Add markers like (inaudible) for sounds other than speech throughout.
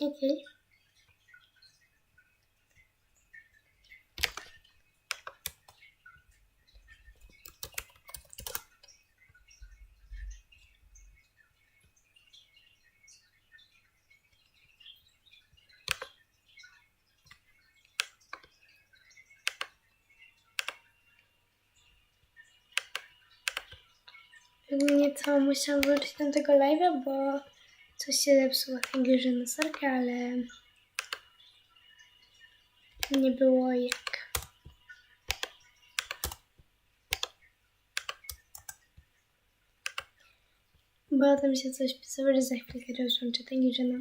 Okej. Nie co, musiałam włączyć tam tego live'a, bo coś się Anglii, na sorkę, ale nie było jak. Bo tam się coś pisało, że za chwilkę rozłączę Anglii, no.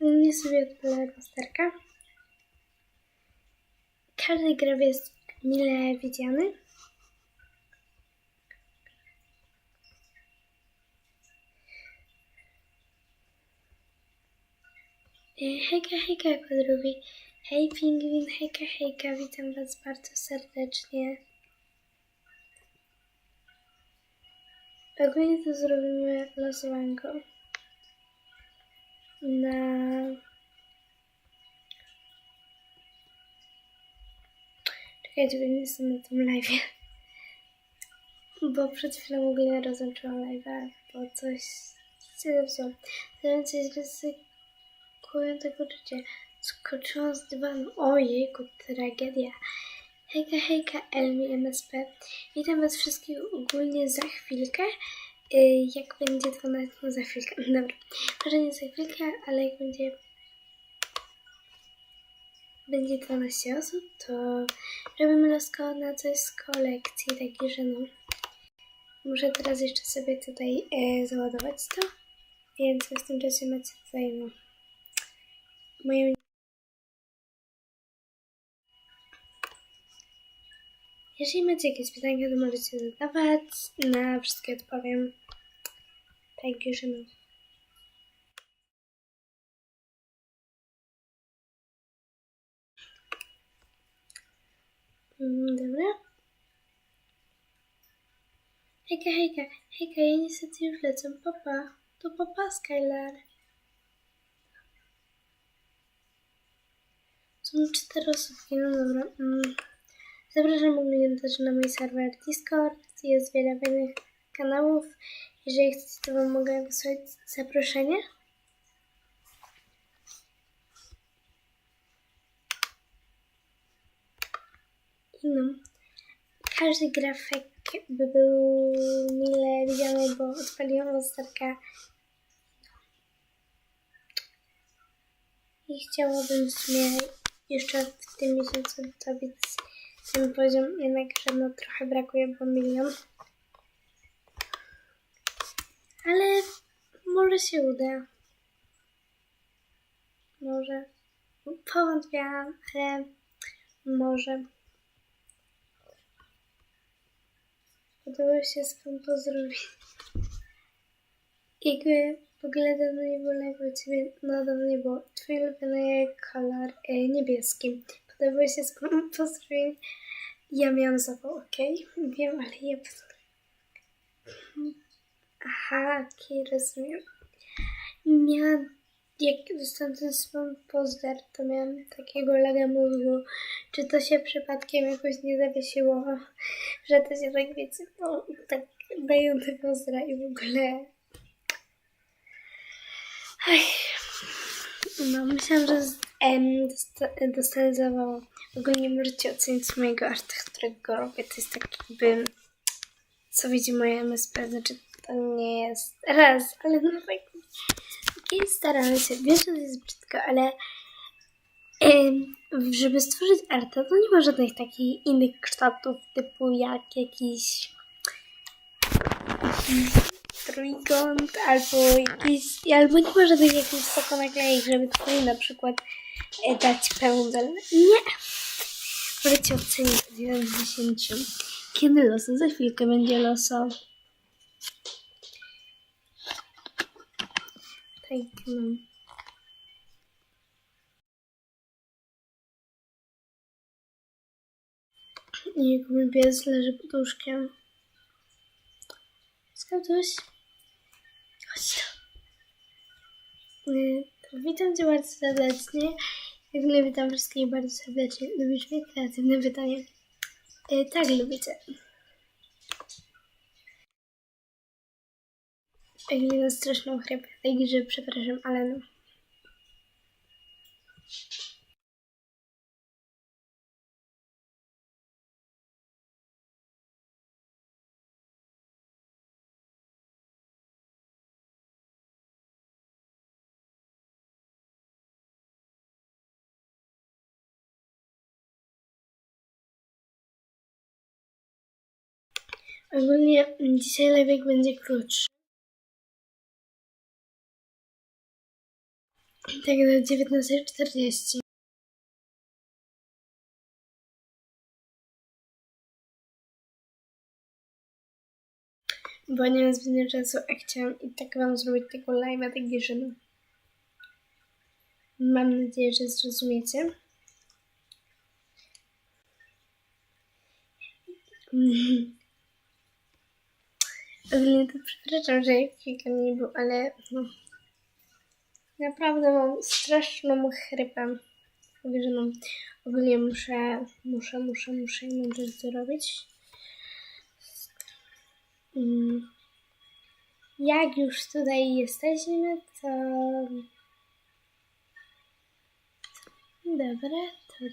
Nie sobie odpalę posterka. Każdy graf jest mile widziany. E, Hejka, hejka, podróbi. Hej, pingwin, hejka, hejka, witam Was bardzo serdecznie. Ogólnie to zrobimy losowanko na Czekajcie, bo nie jestem na tym live. Bo przed chwilą ogólnie rozłączyłam live'a, bo coś się zepsuło. Zaraz coś ryzykuję tego życia. Skoczyłam z dywanu. Ojejku, tragedia. Hejka, hejka, Elmi MSP. Witam Was wszystkich ogólnie za chwilkę. Y, Jak będzie 12, no za chwilkę. (laughs) Dobra, może nie za chwilkę, ale jak będzie będzie 12 osób, to robimy losko na coś z kolekcji, takie że no. Muszę teraz jeszcze sobie tutaj e, załadować to, więc w tym czasie macie tutaj no moją Jeżeli macie jakieś pytania, to możecie zadawać. Na wszystkie odpowiem. Także no. Dobra. Hejka, hejka, hejka, ja niestety już lecę. Papa, to papa Skylar. Są cztery osobki, no dobra. Mm. Zapraszam też na mój serwer Discord. Jest wiele fajnych kanałów. Jeżeli chcecie, to Wam mogę wysłać zaproszenie. No, każdy grafik by był mile widziany, bo odpaliłam lusterka. I chciałabym w sumie jeszcze w tym miesiącu dobić ten poziom, jednak że no trochę brakuje, bo milion. Ale może się uda. Może. Powątpiałam, ale może. Podobał się swą pozdrowień. Jakby w ogóle dawno nie było live u ciebie, no dawno nie było. Twój kolor e, niebieski. Podobał się swą pozdrowień. Ja miałam zawał, okej? Wiem, ale ja... Aha, okej, rozumiem. Miałam... Jak dostałam ten swój pozdar, to miałam takiego laga mózgu. Czy to się przypadkiem jakoś nie zawiesiło, (laughs) że to się tak, wiecie, no, tak dają te pozdra i w ogóle... Ach. No, myślałam, że z- em, dosta- dostanę zawał. Ogólnie możecie ocenić mojego arta, którego robię. To jest tak jakby, co widzi moje MSP. Znaczy, to nie jest raz, ale no tak, okay, staramy się. Wiem, że to jest brzydko, ale em, żeby stworzyć arta, to nie ma żadnych takich innych kształtów, typu jak jakiś trójkąt, albo jakiś, albo nie ma żadnych jakichś spoko naklejek, żeby twój na przykład e, dać pędzel. Nie! Możecie ocenić od 1 do 10. Kiedy loso? Za chwilkę będzie loso. Tak, no. I jak pies leży pod łóżkiem. Skautuś. Chodź tu. Y, Witam Cię bardzo serdecznie. Jak witam wszystkich bardzo serdecznie. Lubisz mnie? Kreatywne pytanie. Y, tak, lubię Cię. Jak na straszną chrypę, także przepraszam, ale no. Ogólnie mm, dzisiaj lewiek będzie krótszy. Tak do 19.40. Bo nie mam zbytnio czasu, a chciałam i tak wam zrobić tego live'a, także no. Mam nadzieję, że zrozumiecie. (laughs) Ogólnie to przepraszam, że jakiego nie był, ale no, naprawdę mam straszną chrypę. No, ogólnie muszę, muszę, muszę, muszę inną rzecz zrobić. Mm. Jak już tutaj jesteśmy, to... Dobra, to...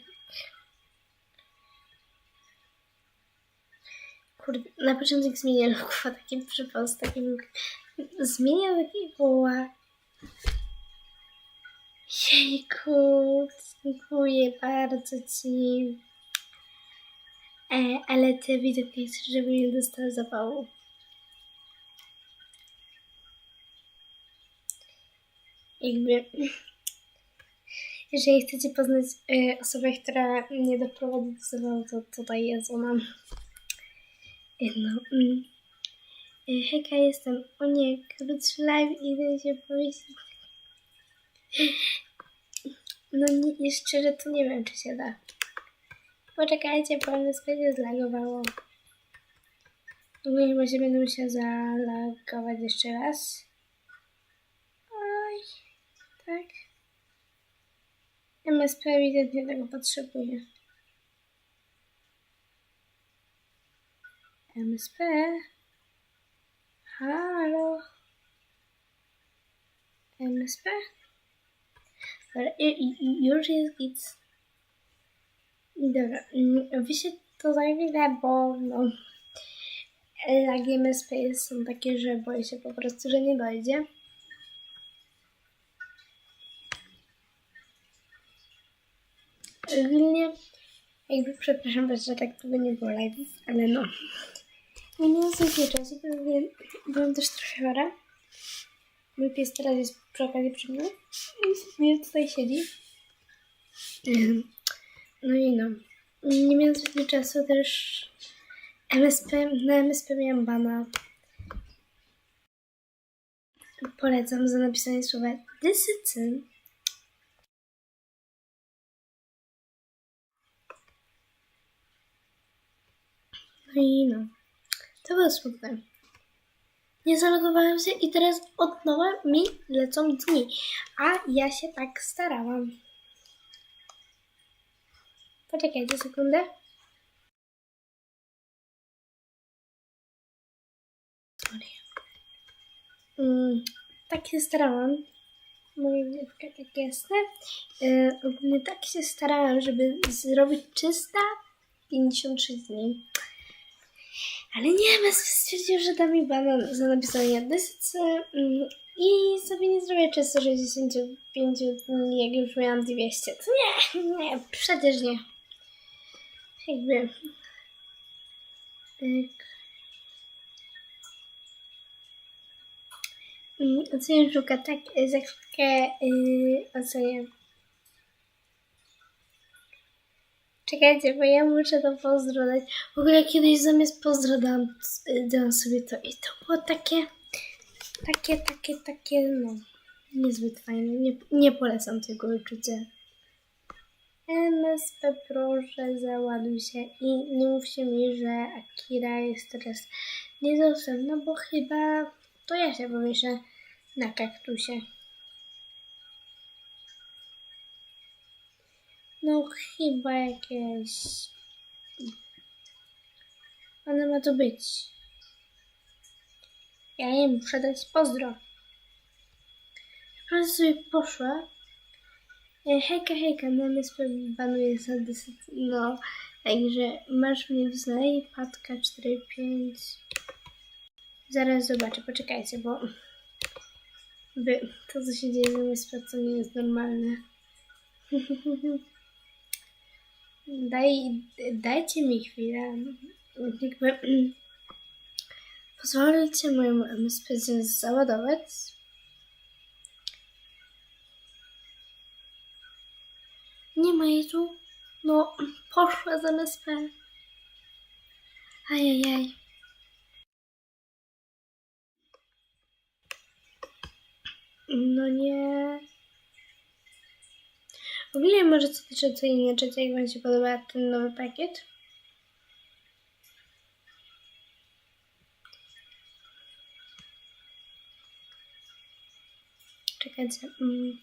Kurde, na początek zmienię logo, taki przypost, taki... Zmienię takiego... Jejku, dziękuję bardzo Ci. E, ale Ty widok nie chcesz, żeby nie dostał zapału. Jakby... Jeżeli chcecie poznać e, osobę, która mnie doprowadzi do zawału, to tutaj jest ona. No. Mm. E, Hejka, jestem. Nie, krótszy live, idę się powiedzieć. No nie, szczerze to nie wiem, czy się da. Poczekajcie, bo mnie będzie zlagowało. Ogólnie chyba się będę musiała zalagować jeszcze raz. Oj, tak. MSP ewidentnie tego potrzebuje. MSP? Halo? MSP? I, już jest git. Dobra, mm, wy się to za chwilę, bo no, lagi MSP są takie, że boję się po prostu, że nie dojdzie. Ogólnie, jakby przepraszam że tak długo nie było live'ów, ale no. Minęło sobie czasu, wiem, byłam też trochę chora. Mój pies teraz jest przy okazji przy mnie sobie tutaj siedzi. (clears throat) No i no. Nie miałam zbytnio czasu też. MSP, na MSP miałam bana. Polecam za napisanie słowa dyscyplin. No i no. To było smutne. Nie zalogowałem się i teraz od nowa mi lecą dni. A ja się tak starałam. Poczekajcie sekundę. Sorry. Mm, tak się starałam. Moje dziewka tak jasne. Yy, tak się starałam, żeby zrobić 353 dni. Ale nie, Mes stwierdził, że da mi banan za napisanie decyzji mm, i sobie nie zrobię 365 dni, jak już miałam 200. To nie, nie, przecież nie. Jakby... Tak. Mm, Ocenię żuka, tak, za chwilkę yy, ocenię. Czekajcie, bo ja muszę to pozdro dać. W ogóle kiedyś zamiast pozdro dałam, dałam sobie to i to było takie, takie, takie, takie, no, niezbyt fajne. Nie, nie polecam tego uczucia. MSP proszę załaduj się i nie mówcie mi, że Akira jest teraz niedostępna, bo chyba to ja się powieszę na kaktusie. No chyba jakieś... Ona ma to być. Ja jej muszę dać pozdro. Naprawdę sobie poszła. E, Hejka, hejka, mamy banuje za deset. No, także masz mnie wznaj, patka 4-5. Zaraz zobaczę, poczekajcie, bo to, co się dzieje na MSP, to nie jest normalne. (laughs) Daj, dajcie mi chwilę. Jakby pozwólcie mojemu MSP załadować. Nie ma jej tu. No, poszła z MSP. Ajajaj. No nie. W ogóle może co tyczy co inaczej, jak Wam się podoba ten nowy pakiet. Czekajcie. Mm.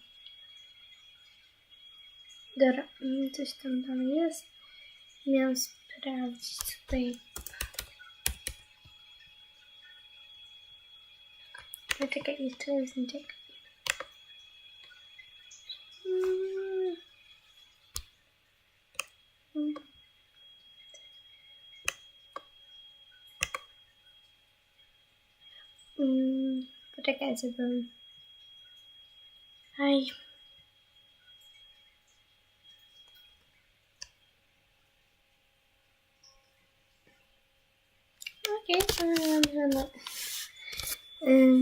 Dobra, mm, coś tam dalej jest. Miałam sprawdzić tutaj. No czekaj, jeszcze jest zniczek. Mm. Mm. Mm, Poczekajcie, bo... Aj. Okej, okay, dobrze, no.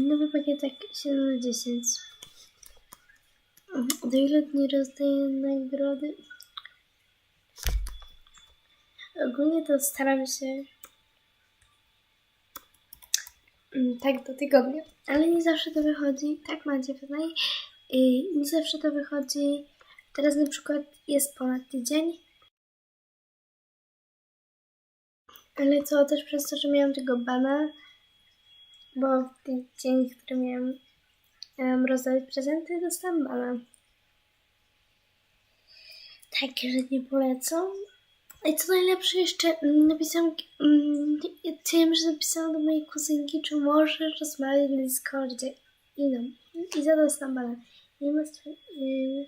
Nowy pakietek 7 na 10. Do ile dni rozdaję nagrody? Ogólnie to staram się tak do tygodnia, ale nie zawsze to wychodzi. Tak macie wydaje. Nie zawsze to wychodzi. Teraz na przykład jest ponad tydzień. Ale to też przez to, że miałam tego bana, bo w ten dzień, w którym miałam um, rozdawać prezenty, dostałam bana. Takie, że nie polecą. I co najlepsze, jeszcze mm, napisałam, mm, że napisałam do mojej kuzynki, czy może rozmawiać na Discordzie. I no, i za to dostałam bana. Nie ma str- yy,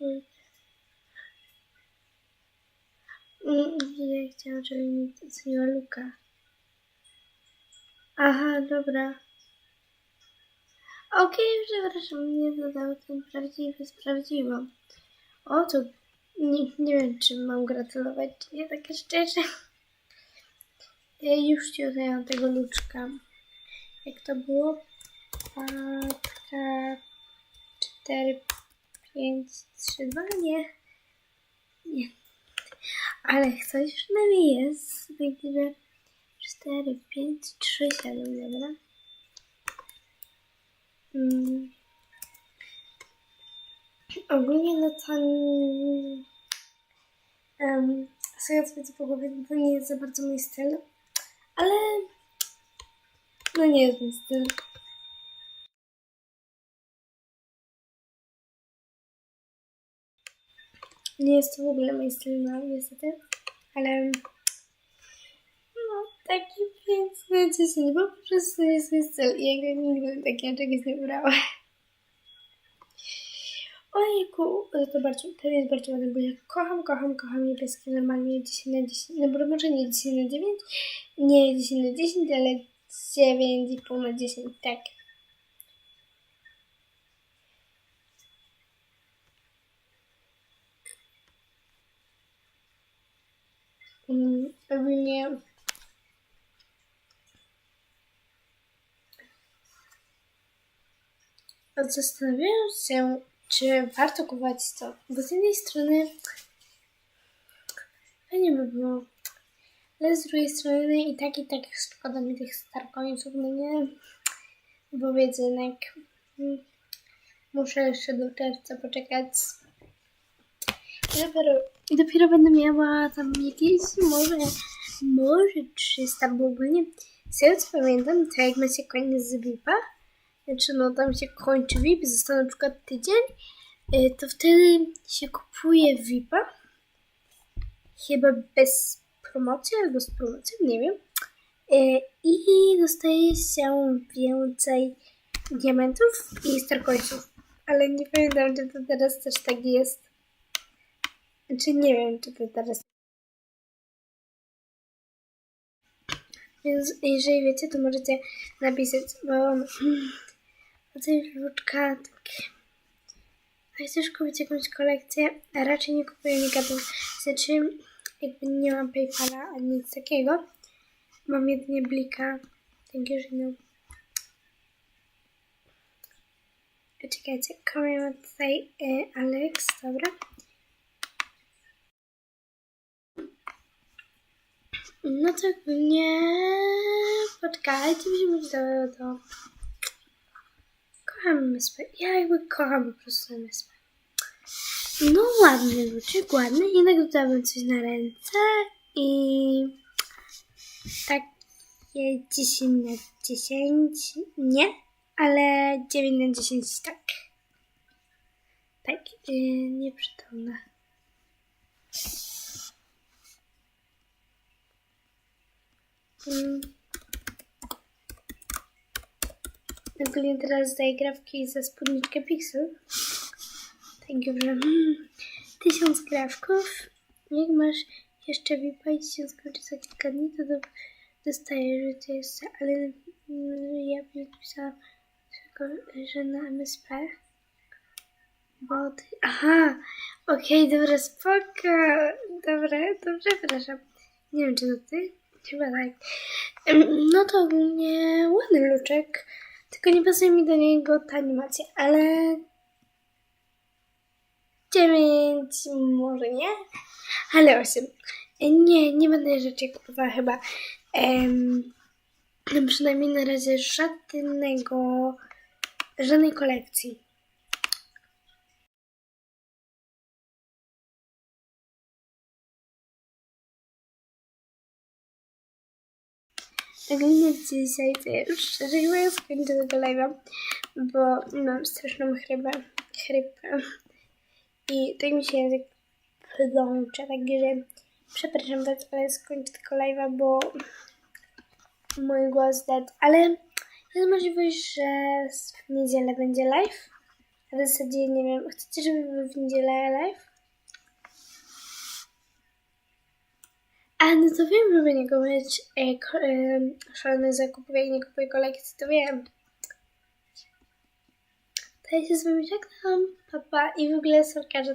yy. Mm, Ja chciałam, żeby mi oceniła Luka. Aha, dobra. Okej, przepraszam, nie dodał ten prawdziwy z prawdziwą. O, to nie, nie wiem, czy mam gratulować, czy nie, takie szczerze. Ja już ci oceniam tego Luczka. Jak to było? Patka 4, 5, 3, 2, nie. Nie. Ale coś przynajmniej jest. Jakby 4, 5, 3, 7, dobra. Mm. Ogólnie no to um, sobie co po głowie, to nie jest za bardzo mój styl, ale no nie jest mój styl. Nie jest to w ogóle mój styl, no niestety, ale no taki 5 na 10, bo po prostu nie jest mój styl i jakby nigdy takiego czegoś nie brała. Ojejku, to, bardzo, to jest bardzo ładne, bo ja kocham, kocham, kocham niebieskie normalnie 10 na 10, no może nie 10 na 9, nie 10 na 10, ale 9,5 na 10, tak. Mm, Ogólnie zastanawiam się, czy warto kupować to, bo z jednej strony fajnie by było, ale z drugiej strony i tak i tak szkoda mi tych starkońców, no nie, bo wiedzę jednak mm, muszę jeszcze do czerwca poczekać, I dopiero, I dopiero będę miała tam jakieś może, może 300, bo ogólnie z tego co pamiętam, to jak macie koniec z VIP-a, znaczy no tam się kończy VIP, został na przykład tydzień, y, to wtedy się kupuje VIP-a, chyba bez promocji albo z promocją, nie wiem. Y, I dostaje się więcej diamentów i starcoinsów. Ale nie pamiętam, czy to teraz też tak jest. Znaczy nie wiem, czy to teraz. Więc jeżeli wiecie, to możecie napisać, bo o tej wróczka. A chcesz kupić jakąś kolekcję? A raczej nie kupuję negatów. Znaczy, jakby nie mam Paypala ani nic takiego. Mam jedynie blika. Także, no. Czekajcie, kogo ma tutaj e, Alex, dobra. No to nie... Poczekajcie, musimy do, do... Kocham wyspę. Ja jakby kocham po prostu tę. No ładny luczek, ładny. Jednak dodałabym coś na ręce i... Takie 10 na 10. Nie, ale 9 na 10 tak. Tak, yy, nieprzytomne. Mm. Ogólnie teraz zdaję grafki za spódniczkę Pixel. Także mm, tysiąc grafków. Jak masz jeszcze VIPa i się skończy za kilka dni, to do, dostajesz życie jeszcze, ale mm, ja bym napisała, tylko, że na MSP. Bo ty... Aha, okej, dobra, spoko. Dobra, dobrze, przepraszam. Nie wiem, czy to ty? Chyba tak. No to ogólnie ładny luczek, tylko nie pasuje mi do niego ta animacja, ale... Dziewięć, może nie, ale osiem. E, Nie, nie będę rzeczy kupowała chyba. Em, przynajmniej na razie żadnego, żadnej kolekcji. Ogólnie dzisiaj to ja już szczerze chyba skończę tego live'a, bo mam straszną chrypę, chrypę. I tak mi się język plącze, także przepraszam was, ale skończę tego live'a, bo mój głos dead, ale jest możliwość, że w niedzielę będzie live, w zasadzie nie wiem, chcecie, żeby był w niedzielę live? A no to wiem, żeby nie kupować e, ko, e, szalonych zakupów, jak nie kupuję kolekcji, to wiem. To ja się z wami żegnam, papa i w ogóle sorka, że